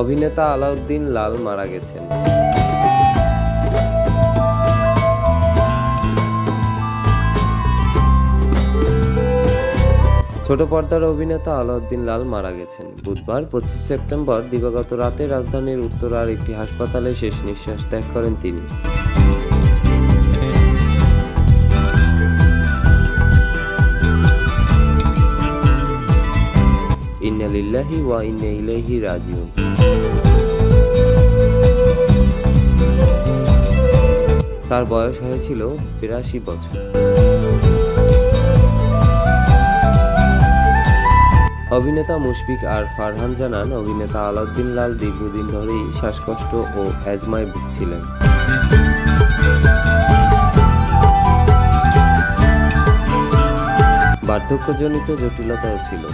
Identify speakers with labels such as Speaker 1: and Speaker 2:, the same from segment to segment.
Speaker 1: অভিনেতা আলাউদ্দিন লাল মারা গেছেন। ছোট পর্দার অভিনেতা আলাউদ্দিন লাল মারা গেছেন। বুধবার পঁচিশ সেপ্টেম্বর দিবাগত রাতে রাজধানীর উত্তরার একটি হাসপাতালে শেষ নিঃশ্বাস ত্যাগ করেন তিনি। ইন্না লিল্লাহি ওয়া ইন্না ইলাইহি রাজিউন। তার বয়স হয়েছিল বিরাশি বছর। অভিনেতা মুশফিক আর ফারহান জানান, অভিনেতা আলাউদ্দিন লাল দীর্ঘদিন ধরেই শ্বাসকষ্ট ও অ্যাজমায় ভুগছিলেন। বার্ধক্যজনিত জটিলতাও ছিল।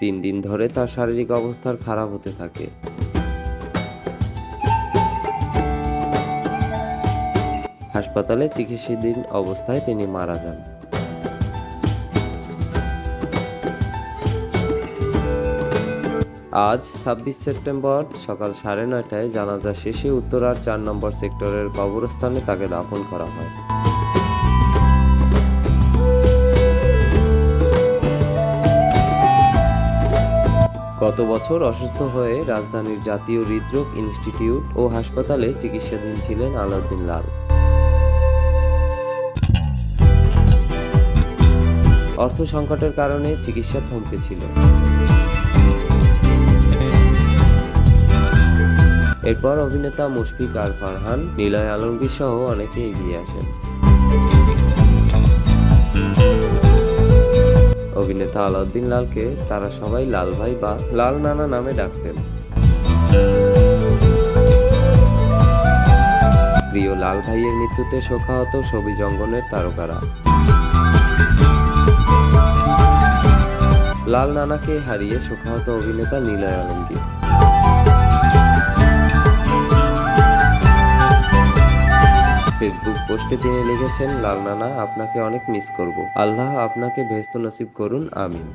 Speaker 1: তিন দিন ধরে তার শারীরিক অবস্থার খারাপ হতে থাকে। হাসপাতালে চিকিৎসাধীন অবস্থায় তিনি মারা যান। আজ ছাব্বিশ সেপ্টেম্বর সকাল সাড়ে নয়টায় জানাজা শেষে উত্তরার চার নম্বর সেক্টরের কবরস্থানে তাকে দাফন করা হয়। গত বছর অসুস্থ হয়ে রাজধানীর জাতীয় হৃদরোগ ইনস্টিটিউট ও হাসপাতালে চিকিৎসাধীন ছিলেন আলাউদ্দিন লাল। অর্থ সংকটের কারণে চিকিৎসা থমকে ছিল। এরপর অভিনেতা মুশফিক আর ফারহান, নিলয় আলমগীর সহ অনেকে এগিয়ে আসেন। অভিনেতা আলাউদ্দিন লালকে তারা সবাই লাল ভাই বা লাল নানা নামে ডাকতেন। প্রিয় লাল ভাইয়ের মৃত্যুতে শোকাহত ছবি জঙ্গনের তারকারা। লাল নানাকে হারিয়ে শোকাহত অভিনেতা নিলয় আলমগীর। তিনি লিখেছেন, লাল নানা, আপনাকে অনেক মিস করব। আল্লাহ আপনাকে ভেস্ত নসিব করুন, আমিন।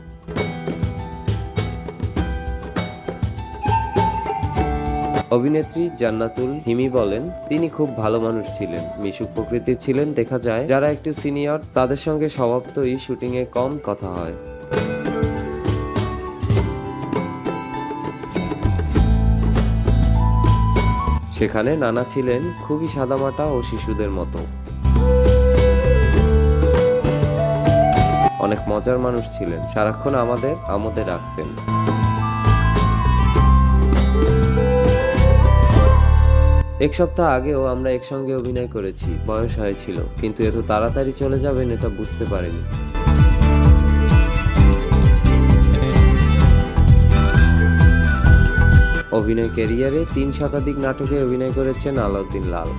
Speaker 1: অভিনেত্রী জান্নাতুল হিমি বলেন, তিনি খুব ভালো মানুষ ছিলেন, মিশুক প্রকৃতির ছিলেন, দেখা যায়, যারা একটু সিনিয়র, তাদের সঙ্গে স্বভাবতই শুটিংয়ে কম কথা হয়। সেখানে নানা ছিলেন খুবই সাদামাটা ও শিশুদের মতো। অনেক মজার মানুষ ছিলেন। সারাক্ষণ আমাদের আমোদে রাখতেন। এক সপ্তাহ আগেও আমরা একসঙ্গে অভিনয় করেছি, বয়স হয়েছিল, কিন্তু এত তাড়াতাড়ি চলে যাবেন এটা বুঝতে পারিনি। অভিনয় ক্যারিয়ারে তিন শতাধিক নাটকে অভিনয় করেছেন আলাউদ্দিন লাল।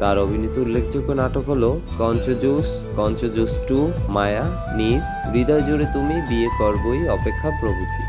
Speaker 1: তার অভিনীত উল্লেখযোগ্য নাটক হলো কঞ্চজুস কঞ্চজুস টু, মায়া, নীর, হৃদয় জুড়ে তুমি, বিয়ে করবই, অপেক্ষা প্রভৃতি।